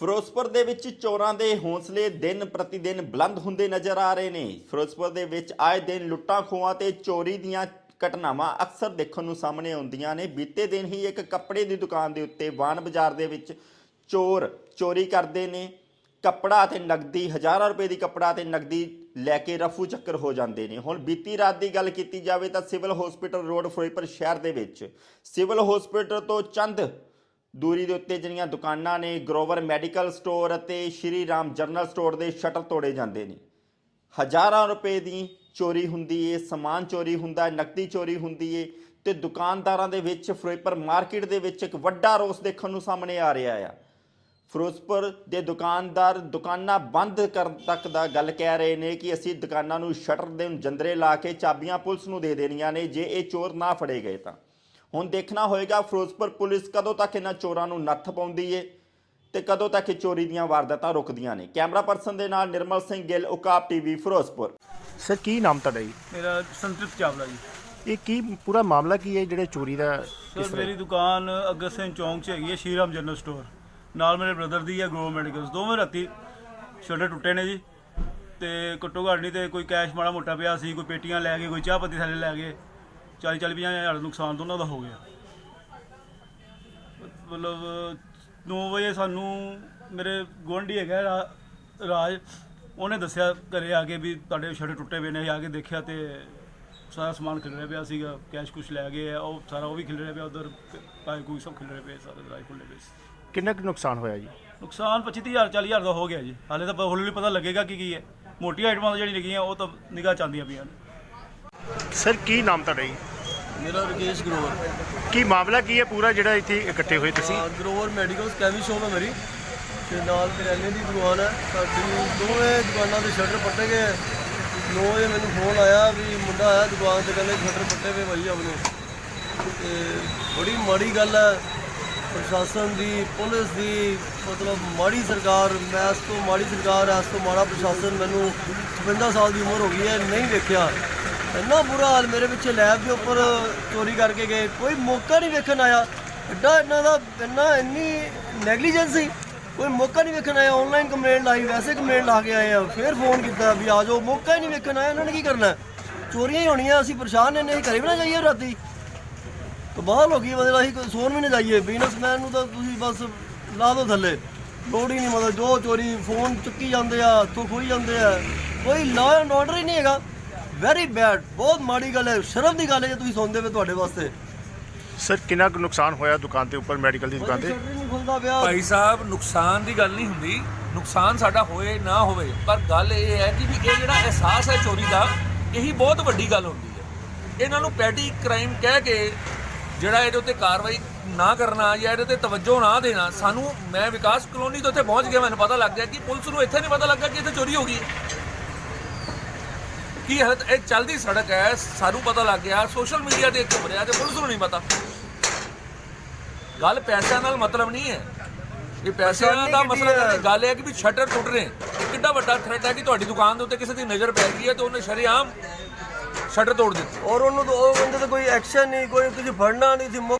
ਫਿਰੋਜ਼ਪੁਰ ਦੇ ਵਿੱਚ ਚੋਰਾਂ ਦੇ ਹੌਸਲੇ ਦਿਨ ਪ੍ਰਤੀ ਦਿਨ ਬੁਲੰਦ ਹੁੰਦੇ ਨਜ਼ਰ ਆ ਰਹੇ ਨੇ। ਫਿਰੋਜ਼ਪੁਰ ਦੇ ਵਿੱਚ ਆਏ ਦਿਨ ਲੁੱਟਾਂ ਖੋਹਾਂ ਤੇ ਚੋਰੀ ਦੀਆਂ ਘਟਨਾਵਾਂ ਅਕਸਰ ਦੇਖਣ ਨੂੰ ਸਾਹਮਣੇ ਆਉਂਦੀਆਂ ਨੇ। ਬੀਤੇ ਦਿਨ ਹੀ ਇੱਕ ਕੱਪੜੇ ਦੀ ਦੁਕਾਨ ਦੇ ਉੱਤੇ ਵਾਨ ਬਾਜ਼ਾਰ ਦੇ ਵਿੱਚ ਚੋਰ ਚੋਰੀ ਕਰਦੇ ਨੇ। ਕੱਪੜਾ ਤੇ ਨਗਦੀ ਹਜ਼ਾਰਾਂ ਰੁਪਏ ਦੀ ਕੱਪੜਾ ਤੇ ਨਗਦੀ ਲੈ ਕੇ ਰਫੂ ਚੱਕਰ ਹੋ ਜਾਂਦੇ ਨੇ। ਹੁਣ ਬੀਤੀ ਰਾਤ ਦੀ ਗੱਲ ਕੀਤੀ ਜਾਵੇ ਤਾਂ ਸਿਵਲ ਹਸਪੀਟਲ ਰੋਡ ਫਿਰੋਜ਼ਪੁਰ ਸ਼ਹਿਰ ਦੇ ਵਿੱਚ। ਸਿਵਲ ਹਸਪੀਟਲ ਤੋਂ ਚੰਦ ਦੂਰੀ ਦੇ ਉੱਤੇ ਜਿਹੜੀਆਂ ਦੁਕਾਨਾਂ ਨੇ ਗਰੋਵਰ ਮੈਡੀਕਲ ਸਟੋਰ ਅਤੇ ਸ਼੍ਰੀ ਰਾਮ ਜਨਰਲ ਸਟੋਰ ਦੇ ਸ਼ਟਰ ਤੋੜੇ ਜਾਂਦੇ ਨੇ। ਹਜ਼ਾਰਾਂ ਰੁਪਏ ਦੀ ਚੋਰੀ ਹੁੰਦੀ ਏ, ਸਮਾਨ ਚੋਰੀ ਹੁੰਦਾ ਹੈ ਨਕਦੀ ਚੋਰੀ ਹੁੰਦੀ ਏ ਤੇ ਦੁਕਾਨਦਾਰਾਂ ਦੇ ਵਿੱਚ ਫਿਰੋਜ਼ਪੁਰ ਮਾਰਕੀਟ ਦੇ ਵਿੱਚ ਇੱਕ ਵੱਡਾ ਰੋਸ ਦੇਖਣ ਨੂੰ ਸਾਹਮਣੇ ਆ ਰਿਹਾ ਆ। ਫਿਰੋਜ਼ਪੁਰ ਦੇ ਦੁਕਾਨਦਾਰ ਦੁਕਾਨਾਂ ਬੰਦ ਕਰਨ ਤੱਕ ਦਾ ਗੱਲ ਕਹਿ ਰਹੇ ਨੇ ਕਿ ਅਸੀਂ ਦੁਕਾਨਾਂ ਨੂੰ ਸ਼ਟਰ ਦੇ ਜੰਦਰੇ ਲਾ ਕੇ ਚਾਬੀਆਂ ਪੁਲਿਸ ਨੂੰ ਦੇ ਦੇਣੀਆਂ ਨੇ, ਜੇ ਇਹ ਚੋਰ ਨਾ ਫੜੇ ਗਏ ਤਾਂ। ਹੁਣ ਦੇਖਣਾ ਹੋਏਗਾ ਫਿਰੋਜ਼ਪੁਰ ਪੁਲਿਸ ਕਦੋਂ ਤੱਕ ਇਹਨਾਂ ਚੋਰਾਂ ਨੂੰ ਨੱਥ ਪਾਉਂਦੀ ਏ ਤੇ ਕਦੋਂ ਤੱਕ ਇਹ ਚੋਰੀ ਦੀਆਂ ਵਾਰਦਾਤਾਂ ਰੁਕਦੀਆਂ ਨੇ। ਕੈਮਰਾ ਪਰਸਨ ਦੇ ਨਾਲ ਨਿਰਮਲ ਸਿੰਘ ਗਿੱਲ ਉਕਾਬ ਟੀਵੀ ਫਿਰੋਜ਼ਪੁਰ। ਸਰ ਕੀ ਨਾਮ ਤੁਹਾਡਾ ਜੀ? ਮੇਰਾ ਸੰਤ੍ਰਿਪਤ ਚਾਵਲਾ ਜੀ। ਇਹ ਕੀ ਪੂਰਾ ਮਾਮਲਾ ਕੀ ਹੈ ਜਿਹੜੇ ਚੋਰੀ ਦਾ ਕਿਸ ਸਰ ਤਰ੍ਹਾਂ ਮੇਰੀ ਦੁਕਾਨ ਅਗਰ ਸਿੰਘ ਚੌਂਕ 'ਚ ਹੈਗੀ ਹੈ ਸ਼ੀਰਾਮ ਜਨਰਲ ਸਟੋਰ। ਨਾਲ ਮੇਰੇ ਬ੍ਰਦਰ ਦੀ ਹੈ ਗਰੋ ਮੈਡੀਕਲਸ ਦੋਵੇਂ ਰਾਤੀ ਛੋਟੇ ਟੁੱਟੇ ਨੇ ਜੀ ਤੇ ਘੱਟੋ ਘੱਟ ਨਹੀਂ ਤੇ ਕੋਈ ਕੈਸ਼ ਮਾੜਾ ਮੋਟਾ ਪਿਆ ਸੀ ਕੋਈ ਪੇਟੀਆਂ ਲੈ ਗਏ ਕੋਈ ਚਾਹ ਪੱਤੀ ਥੱਲੇ ਲੈ ਗਏ। 40 40 50 ਹਜ਼ਾਰ ਦਾ ਨੁਕਸਾਨ ਦੋਨਾਂ ਦਾ ਹੋ ਗਿਆ। ਮਤਲਬ 9 ਵਜੇ ਸਾਨੂੰ ਮੇਰੇ ਗੁਆਂਢੀ ਹੈਗਾ ਰਾ- ਰਾਜ ਉਹਨੇ ਦੱਸਿਆ ਘਰੇ ਆ ਕੇ ਵੀ ਤੁਹਾਡੇ ਛੋਟੇ ਟੁੱਟੇ ਪਏ ਨੇ ਆ ਕੇ ਦੇਖਿਆ ਤੇ ਸਾਰਾ ਸਮਾਨ ਖਿਲਰਿਆ ਪਿਆ ਸੀਗਾ ਕੈਸ਼ ਕੁਛ ਲੈ ਗਏ ਆ ਉਹ ਸਾਰਾ ਉਹ ਵੀ ਖਿਲਰਿਆ ਪਿਆ ਉਧਰ ਪਾਏ ਕੋਈ ਸਭ ਖਿਲਰੇ ਪਏ ਸਾਰੇ ਦਰਾਈ ਖੁੱਲੇ ਪਏ ਸੀ। ਕਿੰਨਾ ਕੁ ਨੁਕਸਾਨ ਹੋਇਆ ਜੀ? ਨੁਕਸਾਨ 25 ਹਜ਼ਾਰ 40 ਹਜ਼ਾਰ ਦਾ ਹੋ ਗਿਆ ਜੀ। ਹਾਲੇ ਤਾਂ ਹੌਲੀ ਹੌਲੀ ਪਤਾ ਲੱਗੇਗਾ ਕਿ ਕੀ ਹੈ। ਮੋਟੀ ਆਈਟਮਾਂ ਤਾਂ ਜਿਹੜੀ ਲੱਗੀਆਂ ਉਹ ਤਾਂ ਨਿਗਾਹ ਚਾਂਦੀਆਂ ਪਈਆਂ ਨੇ। ਸਰ ਕੀ ਨਾਮ ਤੁਹਾਡਾ ਜੀ? ਮੇਰਾ ਰਕੇਸ਼ ਗਰੋਵਰ। ਕੀ ਮਾਮਲਾ ਕੀ ਹੈ ਪੂਰਾ ਜਿਹੜਾ ਇੱਥੇ ਇਕੱਠੇ ਹੋਏ ਤੁਸੀਂ? ਹਾਂ, ਗਰੋਵਰ ਮੈਡੀਕਲਸ ਕੈਮੀ ਸ਼ੋਪ ਹੈ ਮੇਰੀ। ਤੇ ਨਾਲ ਕਰਿਆਨੇ ਦੀ ਦੁਕਾਨ ਹੈ। ਸਾਡੀ ਦੋਵੇਂ ਦੁਕਾਨਾਂ ਦੇ ਸ਼ਟਰ ਪੱਟੇ ਗਏ। ਹੈ। ਨੌ ਵਜੇ ਮੈਨੂੰ ਫੋਨ ਆਇਆ ਵੀ ਮੁੰਡਾ ਆਇਆ ਦੁਕਾਨ ਤੇ ਕਹਿੰਦੇ ਸ਼ਟਰ ਪੱਟੇ ਪਏ ਭਾਈ ਆਪਣੇ ਤੇ ਬੜੀ ਮਾੜੀ ਗੱਲ ਹੈ। ਪ੍ਰਸ਼ਾਸਨ ਦੀ ਪੁਲਿਸ ਦੀ ਮਤਲਬ ਮਾੜੀ ਸਰਕਾਰ ਮੈਂ ਇਸ ਤੋਂ ਮਾੜੀ ਸਰਕਾਰ ਇਸ ਤੋਂ ਮਾੜਾ ਪ੍ਰਸ਼ਾਸਨ ਮੈਨੂੰ 55 ਸਾਲ ਦੀ ਉਮਰ ਹੋ ਗਈ ਹੈ ਨਹੀਂ ਵੇਖਿਆ ਇੰਨਾ ਬੁਰਾ ਹਾਲ ਮੇਰੇ ਪਿੱਛੇ ਲੈਬ ਦੇ ਉੱਪਰ ਚੋਰੀ ਕਰਕੇ ਗਏ। ਕੋਈ ਮੌਕਾ ਨਹੀਂ ਵੇਖਣ ਆਇਆ। ਐਡਾ ਇਹਨਾਂ ਦਾ ਇੰਨਾ ਇੰਨੀ ਨੈਗਲੀਜੈਂਸ ਸੀ। ਕੋਈ ਮੌਕਾ ਨਹੀਂ ਵੇਖਣ ਆਇਆ। ਆਨਲਾਈਨ ਕੰਪਲੇਂਟ ਲਾਈ, ਵੈਸੇ ਕੰਪਲੇਂਟ ਲਾ ਕੇ ਆਏ ਆ। ਫਿਰ ਫੋਨ ਕੀਤਾ ਵੀ ਆ ਜਾਓ। ਮੌਕਾ ਹੀ ਨਹੀਂ ਵੇਖਣ ਆਇਆ। ਇਹਨਾਂ ਨੇ ਕੀ ਕਰਨਾ? ਚੋਰੀਆਂ ਹੀ ਹੋਣੀਆਂ। ਅਸੀਂ ਪਰੇਸ਼ਾਨ ਨੇ ਨਹੀਂ ਘਰੇ ਵੀ ਨਾ ਜਾਈਏ ਰਾਤੀ। ਕਮਾਲ ਹੋ ਗਈ। ਮਤਲਬ ਅਸੀਂ ਸੋਨ ਵੀ ਨਹੀਂ ਜਾਈਏ। ਬਿਜ਼ਨਸਮੈਨ ਨੂੰ ਤਾਂ ਤੁਸੀਂ ਬਸ ਲਾ ਦਿਓ ਥੱਲੇ। ਲੋੜ ਹੀ ਨਹੀਂ। ਮਤਲਬ ਜੋ ਚੋਰੀ ਫੋਨ ਚੁੱਕੀ ਜਾਂਦੇ ਆ, ਹੱਥੋਂ ਖੋਈ ਜਾਂਦੇ ਆ। ਕੋਈ ਲਾਅ ਐਂਡ ਆਰਡਰ ਹੀ ਨਹੀਂ ਹੈਗਾ। ਵੈਰੀ ਬੈਡ ਬਹੁਤ ਮਾੜੀ ਗੱਲ ਹੈ। ਸ਼ਰਮ ਦੀ ਗੱਲ ਹੈ ਜੇ ਤੁਸੀਂ ਸੁਣਦੇ ਪਏ ਤੁਹਾਡੇ ਵਾਸਤੇ। ਸਰ ਕਿੰਨਾ ਕੁ ਨੁਕਸਾਨ ਹੋਇਆ ਦੁਕਾਨ ਤੇ ਉੱਪਰ ਮੈਡੀਕਲ ਦੀ ਦੁਕਾਨ ਤੇ? ਸ਼ਟਰ ਹੀ ਨਹੀਂ ਖੁੱਲਦਾ ਪਿਆ। ਭਾਈ ਸਾਹਿਬ ਨੁਕਸਾਨ ਦੀ ਗੱਲ ਨਹੀਂ ਹੁੰਦੀ। ਨੁਕਸਾਨ ਸਾਡਾ ਹੋਏ ਨਾ ਹੋਵੇ। ਪਰ ਗੱਲ ਇਹ ਹੈ ਕਿ ਵੀ ਇਹ ਜਿਹੜਾ ਅਹਿਸਾਸ ਹੈ ਚੋਰੀ ਦਾ ਇਹੀ ਬਹੁਤ ਵੱਡੀ ਗੱਲ ਹੁੰਦੀ ਹੈ। ਇਹਨਾਂ ਨੂੰ ਪੈਟੀ ਕ੍ਰਾਈਮ ਕਹਿ ਕੇ ਜਿਹੜਾ ਇਹਦੇ ਉੱਤੇ ਕਾਰਵਾਈ ਨਾ ਕਰਨਾ ਜਾਂ ਇਹਦੇ ਉੱਤੇ ਤਵੱਜੋ ਨਾ ਦੇਣਾ ਸਾਨੂੰ ਮੈਂ ਵਿਕਾਸ ਕਲੋਨੀ ਤੋਂ ਇੱਥੇ ਪਹੁੰਚ ਗਿਆ ਮੈਨੂੰ ਪਤਾ ਲੱਗ ਗਿਆ ਕਿ ਪੁਲਿਸ ਨੂੰ ਇੱਥੇ ਨਹੀਂ ਪਤਾ ਲੱਗਾ ਕਿ ਇੱਥੇ ਚੋਰੀ ਹੋ ਗਈ ਹੈ। ਕੀ ਹੈ ਇਹ ਚਲਦੀ ਸੜਕ ਹੈ ਸਾਨੂੰ ਪਤਾ ਲੱਗ ਗਿਆ ਸੋਸ਼ਲ ਮੀਡੀਆ ਤੇ ਖਬਰਿਆ ਤੇ ਪੁਲਿਸ ਨੂੰ ਨਹੀਂ ਪਤਾ। ਗੱਲ ਪੈਸਿਆਂ ਨਾਲ ਮਤਲਬ ਨਹੀਂ ਹੈ। ਇਹ ਪੈਸਿਆਂ ਦਾ ਮਸਲਾ ਨਹੀਂ ਗੱਲ ਇਹ ਹੈ ਕਿ ਵੀ ਸ਼ਟਰ ਟੁੱਟ ਰਹੇ ਕਿੰਨਾ ਵੱਡਾ ਥ੍ਰੈਟ ਹੈ ਕਿ ਤੁਹਾਡੀ ਦੁਕਾਨ ਦੇ ਉੱਤੇ ਕਿਸੇ ਦੀ ਨਜ਼ਰ ਪੈ ਗਈ ਹੈ ਤੇ ਉਹਨੇ ਸ਼ਰੇਆਮ ਸ਼ਟਰ ਤੋੜ ਦਿੱਤੀ। ਔਰ ਉਹਨੂੰ ਉਹ ਬੰਦੇ ਤੇ ਕੋਈ ਐਕਸ਼ਨ ਨਹੀਂ ਕੋਈ ਤੁਸੀਂ ਫੜਨਾ ਨਹੀਂ ਸੀ